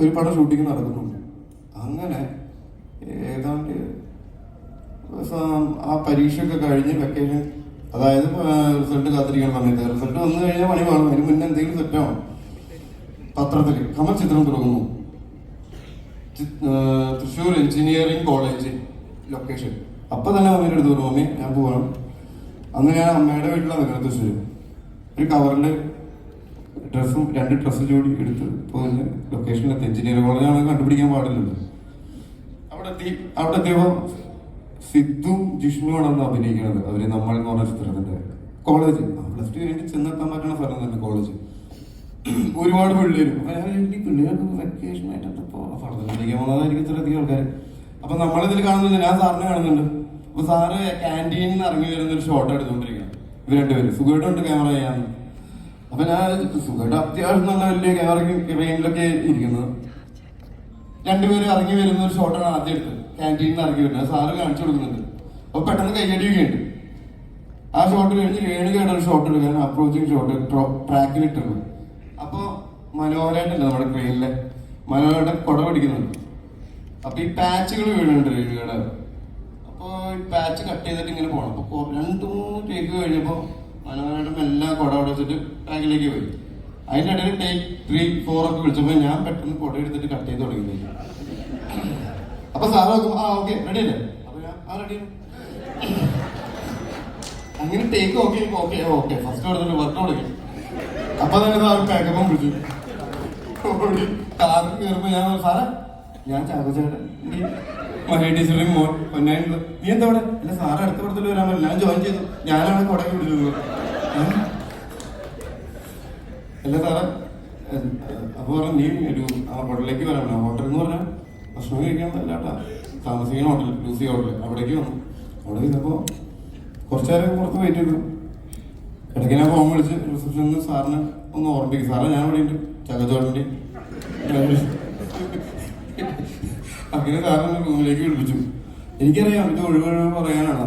ഒരു പടം ഷൂട്ടിംഗ് നടക്കുന്നുണ്ട്. അങ്ങനെ ഏതാണ്ട് ആ പരീക്ഷയൊക്കെ കഴിഞ്ഞ് വെക്കേഷൻ അതായത് റിസൾട്ട് കാത്തിരിക്കുന്ന സമയത്ത് റിസൾട്ട് വന്നു കഴിഞ്ഞാൽ പണി വേണം അതിന് മുന്നേ എന്തെങ്കിലും സെറ്റ് ആവണം പത്രത്തിൽ കമൽ ചിത്രം തുടങ്ങുന്നു. തൃശ്ശൂർ എഞ്ചിനീയറിംഗ് കോളേജ് ലൊക്കേഷൻ അപ്പൊ തന്നെ അമ്മയുടെ അടുത്ത് പറഞ്ഞു ഞാൻ പോവാണ് അന്ന് ഞാൻ അമ്മയുടെ വീട്ടിലാണ് നിൽക്കുന്നത് തൃശ്ശൂർ ഒരു കവറിൽ ഡ്രസ്സും രണ്ട് ഡ്രസ്സ് ജോഡി എടുത്ത് പോയി ലൊക്കേഷനിലെത്തി എഞ്ചിനീയറിംഗ് കോളേജാണ് കണ്ടുപിടിക്കാൻ പാടില്ലല്ലോ. അവിടെ അവിടെ അദ്ദേഹം സിദ്ധും ജിഷ്ണുവാണ് അന്ന് അഭിനയിക്കുന്നത്. അവർ നമ്മൾ എന്ന് പറഞ്ഞ ചിത്രത്തിന്റെ കോളേജ് പ്ലസ് ടു കഴിഞ്ഞിട്ട് ചെന്നെത്താൻ പറ്റുന്ന സ്ഥലം തന്നെ കോളേജ് ഒരുപാട് പിള്ളേരും. ഈ പിള്ളേർക്ക് വെക്കേഷൻ ആയിട്ട് എന്തപ്പോ പഠനം പഠിക്കാൻ പോകുന്നതായിരിക്കും ഇത്രയധികം ആൾക്കാർ അപ്പൊ നമ്മളിതിൽ കാണുന്നുണ്ട് ഞാൻ സാറിനെ കാണുന്നുണ്ട്. അപ്പൊ സാറ് ക്യാന്റീനിൽ നിന്ന് ഇറങ്ങി വരുന്ന ഒരു ഷോട്ട് എടുത്തുകൊണ്ടിരിക്കുകയാണ്. ഇവർ രണ്ടുപേരും. സുഖമായിട്ടുണ്ട് ക്യാമറ ചെയ്യാൻ. അപ്പൊ ഞാൻ സുഖമായിട്ട് അത്യാവശ്യം നല്ല വലിയ ക്യാമറയ്ക്ക് ക്യാമറയിലൊക്കെ ഇരിക്കുന്നത്. രണ്ടുപേരും ഇറങ്ങി വരുന്ന ഒരു ഷോട്ടാണ് ആദ്യം എടുത്തത്. ക്യാന്റീനിൽ നിന്ന് ഇറങ്ങി വരുന്നത്. സാറ് കാണിച്ചു കൊടുക്കുന്നുണ്ട്. അപ്പൊ പെട്ടെന്ന് കൈയടിയൊക്കെയുണ്ട് ആ ഷോട്ട് കഴിഞ്ഞ് രേണുകയുടെ ഒരു ഷോട്ട് എടുക്കാൻ അപ്രോച്ചിങ് ഷോട്ട് ട്രാക്കിൽ ഇട്ടിരുന്നു അപ്പൊ മനോഹരായിട്ടില്ല നമ്മുടെ ട്രെയിനിലെ മനോഹരയുടെ കുട പിടിക്കുന്നുണ്ട്. അപ്പൊ ഈ പാച്ചുകൾ വീഴുന്നുണ്ട് രേണുകയുടെ അപ്പൊ ഈ പാച്ച് കട്ട് ചെയ്തിട്ട് ഇങ്ങനെ പോകണം അപ്പൊ രണ്ടു മൂന്ന് ടേക്ക് കഴിഞ്ഞപ്പോ മനോഹരയുടെ എല്ലാം കുട അവിടെ ബാഗിലേക്ക് പോയി. അതിന്റെ ഇടയിൽ ടേക്ക് ത്രീ ഫോർ ഒക്കെ വിളിച്ചപ്പോൾ ഞാൻ പെട്ടെന്ന് കുട എടുത്തിട്ട് കട്ട് ചെയ്ത് തുടങ്ങി. അപ്പൊ സാറ് നോക്കും ആ ഓക്കെ റെഡി അല്ലേ? അപ്പൊ ഞാൻ ആ റെഡി അങ്ങനെ take okay okay okay first കൊടുത്തിട്ട് വർക്ക് തുടങ്ങി അപ്പൊ തന്നെ സാറ് പാക്കപ്പം വിളിച്ചു കാറിൽ കയറുമ്പോ ഞാൻ സാറേ ഞാൻ ചാക്കോച്ചേട്ടൻ മഹേ ടീച്ചറുടെയും മോൻ പൊന്നായിട്ടുള്ള നീ എന്താ അവിടെ? അല്ല സാറ് അടുത്ത പടത്തിൽ വരാൻ പറ്റില്ല. ഞാൻ ജോയിൻ ചെയ്തു. ഞാനാണ് കൊടക്ക് വിടുന്നത്? അല്ല സാറേ ഏ, അപ്പൊ പറഞ്ഞു നീ ഒരു ആ ഹോട്ടലിലേക്ക് വരാൻ ഹോട്ടൽ എന്ന് പറഞ്ഞാൽ ഭക്ഷണം കഴിക്കണതല്ല കേട്ടാ. താമസിക്കുന്ന ഹോട്ടൽ ലൂസി ഹോട്ടൽ അവിടേക്ക് വന്നു. അവിടെ ഇരുന്നപ്പോ കുറച്ചു നേരം പുറത്ത് വെയിറ്റ് ചെയ്തു. ഇടയ്ക്ക് ഞാൻ ഫോൺ വിളിച്ച് റിസപ്ഷനിൽ നിന്ന് സാറിന് ഒന്ന് ഓർമ്മിപ്പിക്കും. സാറേ ഞാൻ ഇവിടെ ഉണ്ട് ചകച്ചോടന്റെ അങ്ങനെ കാരണം റൂമിലേക്ക് വിളിപ്പിച്ചു. എനിക്കറിയാം ഇത് ഒഴിവൊഴിവ് പറയാനാണ്.